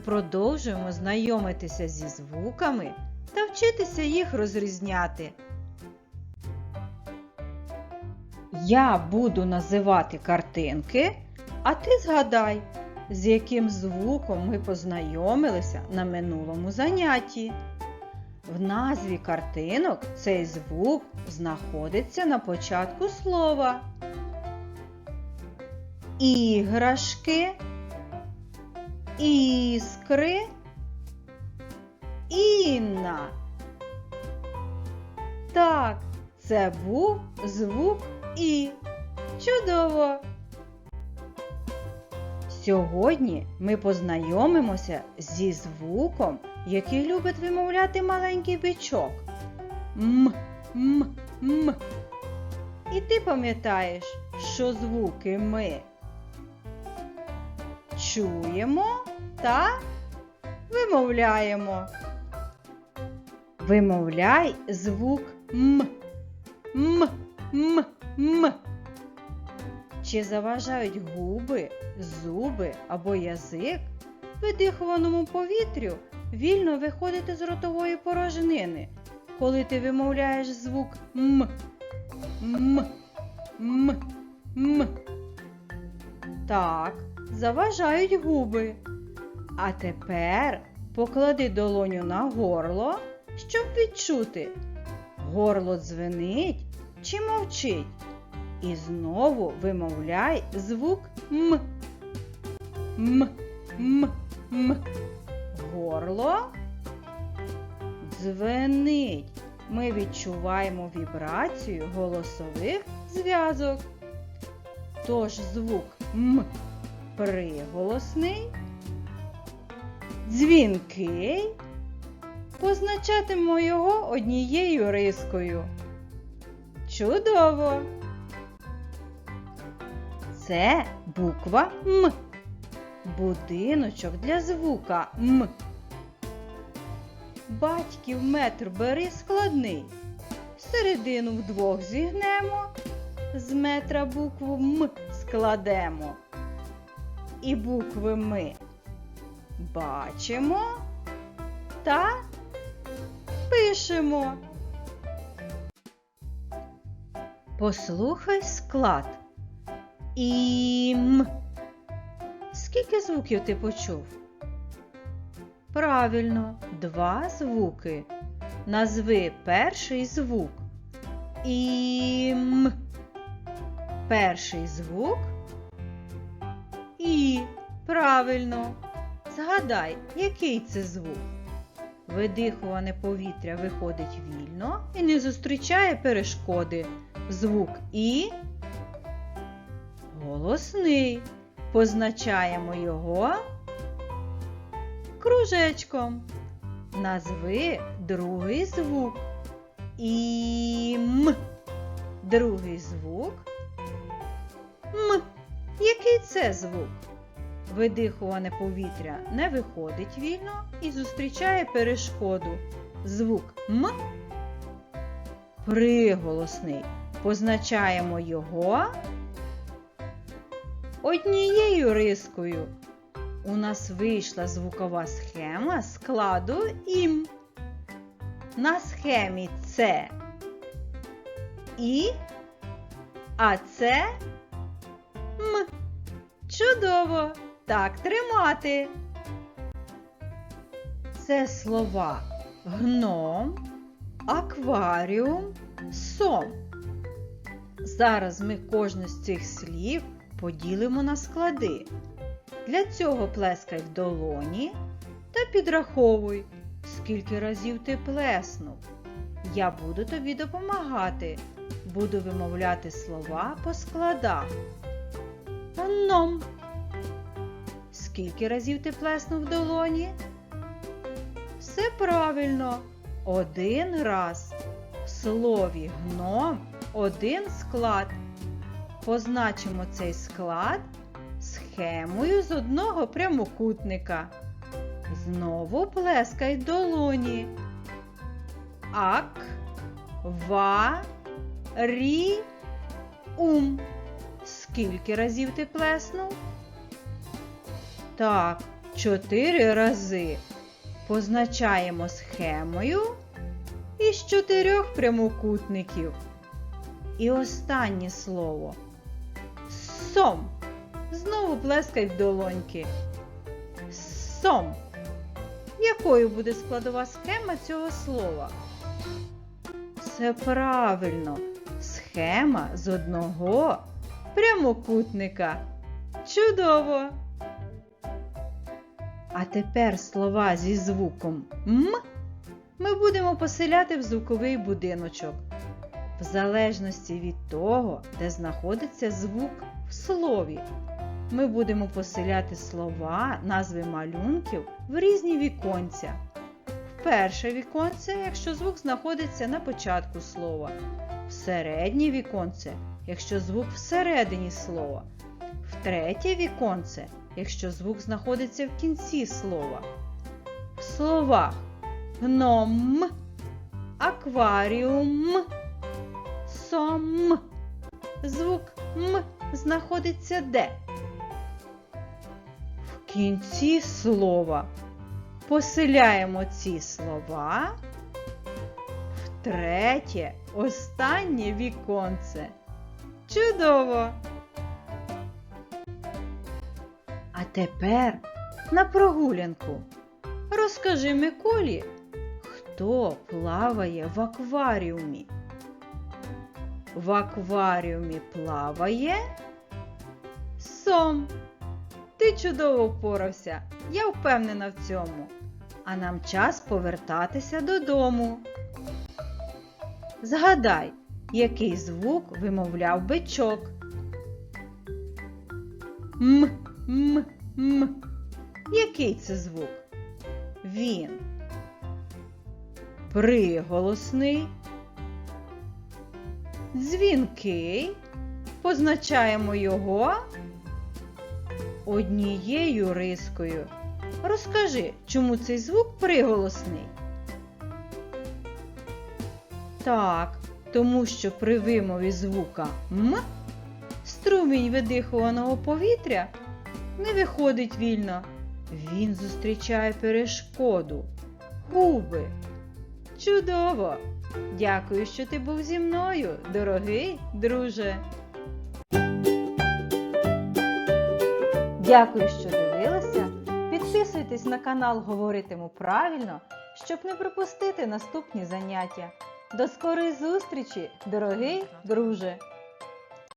продовжуємо знайомитися зі звуками та вчитися їх розрізняти. Я буду називати картинки, а ти згадай, з яким звуком ми познайомилися на минулому занятті. В назві картинок цей звук знаходиться на початку слова. Іграшки, іскри, інна. Так, це був звук І. Чудово! Сьогодні ми познайомимося зі звуком, який любить вимовляти маленький бичок. М, м, м. І ти пам'ятаєш, що звуки ми чуємо та вимовляємо. Вимовляй звук М. М, м, м. Чи заважають губи, зуби або язик видихуваному повітрю вільно виходити з ротової порожнини, коли ти вимовляєш звук М. М. М. М. Так, заважають губи. А тепер поклади долоню на горло, щоб відчути, горло дзвенить чи мовчить. І знову вимовляй звук М. М. М. М. Горло дзвенить. Ми відчуваємо вібрацію голосових зв'язок. Тож звук М приголосний, дзвінкий. Позначатимемо його однією рискою. Чудово! Це буква М. Будиночок для звука М. Батьків метр бери складний. Середину вдвох зігнемо, з метра букву М складемо. І букви ми бачимо та пишемо. Послухай склад. Ім. Скільки звуків ти почув? Правильно, два звуки. Назви перший звук. Ім. Перший звук. І. Правильно. Згадай, який це звук. Видихуване повітря виходить вільно і не зустрічає перешкоди. Звук І голосний. Позначаємо його кружечком. Назви другий звук. Ім. Другий звук. М. Який це звук? Видихуване повітря не виходить вільно і зустрічає перешкоду. Звук М. Приголосний. Позначаємо його однією рискою. У нас вийшла звукова схема складу ім. На схемі це І, а це М. Чудово! Так тримати. Це слова гном, акваріум, сом. Зараз ми кожне з цих слів поділимо на склади. Для цього плескай в долоні та підраховуй, скільки разів ти плеснув. Я буду тобі допомагати. Буду вимовляти слова по складах. Гном. Скільки разів ти плеснув в долоні? Все правильно. Один раз. В слові гном один склад. Позначимо цей склад схемою з одного прямокутника. Знову плескай долоні. Ак, ва, рі, ум. Скільки разів ти плеснув? Так, чотири рази. Позначаємо схемою із чотирьох прямокутників. І останнє слово. Сом. Знову плескай в долоньки. Сом. Якою буде складова схема цього слова? Все правильно. Схема з одного прямокутника. Чудово! А тепер слова зі звуком М ми будемо поселяти в звуковий будиночок. В залежності від того, де знаходиться звук в слові. Ми будемо поселяти слова, назви малюнків в різні віконця. В перше віконце, якщо звук знаходиться на початку слова, в середнє віконце, якщо звук всередині слова, третє віконце, якщо звук знаходиться в кінці слова. В словах гном, акваріум, сом. Звук М знаходиться де? В кінці слова. Поселяємо ці слова в третє, останнє віконце. Чудово! А тепер на прогулянку. Розкажи Миколі, хто плаває в акваріумі. В акваріумі плаває сом. Ти чудово впорався, я впевнена в цьому. А нам час повертатися додому. Згадай, який звук вимовляв бичок. М, м, м. Який це звук? Він приголосний, дзвінкий. Позначаємо його однією рискою. Розкажи, чому цей звук приголосний? Так, тому що при вимові звука М струмінь видихуваного повітря не виходить вільно. Він зустрічає перешкоду. Губи. Чудово! Дякую, що ти був зі мною, дорогий друже. Дякую, що дивилися. Підписуйтесь на канал Говоритиму правильно, щоб не пропустити наступні заняття. До скорої зустрічі, дорогий друже!